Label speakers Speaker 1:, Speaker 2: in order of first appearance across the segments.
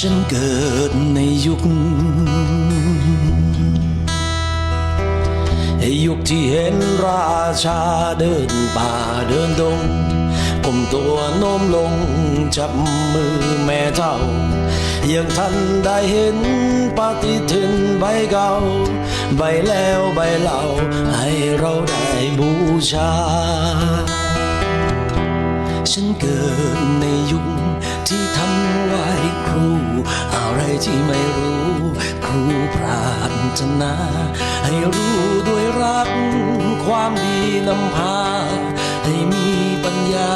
Speaker 1: ฉันเกิดในยุค ยุคที่เห็นราชาเดินป่าเดินดงก้มตัวโน้มลงจับมือแม่เท่ายังทันได้เห็นปฏิทินใบเก่า ใบแล้วใบเล่าให้เราได้บูชา ฉันเกิดในยุคที่ทำ รูอะไรที่ไม่รู้ ครูปรารถนา ให้รู้ด้วยรัก ความดีนำพา ให้มีปัญญา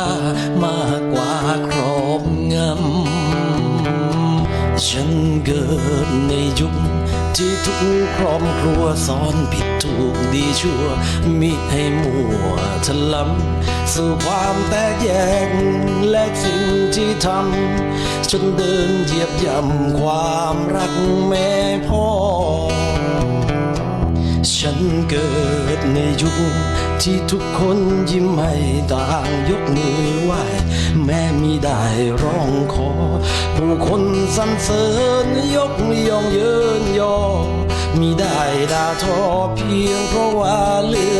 Speaker 1: มากกว่าครอบงำ ฉันเกิดในยุคที่ทุกครอบครัวสอนผิดถูกดีชั่ว มิให้มัวทะลำสู่ความแตกแยกและสิ่งที่ทำฉันเดินเหยียบย่ำความรักแม่พ่อ ฉันเกิดิดในยุคที่ทุกคนยิ้มให้ต่างยกมือไหวแม้มีได้ร้องขอ ผู้คนสรรเสริญยกย่องเยินยอ มีได้ด่าทอเพียงเพราะว่าเลือก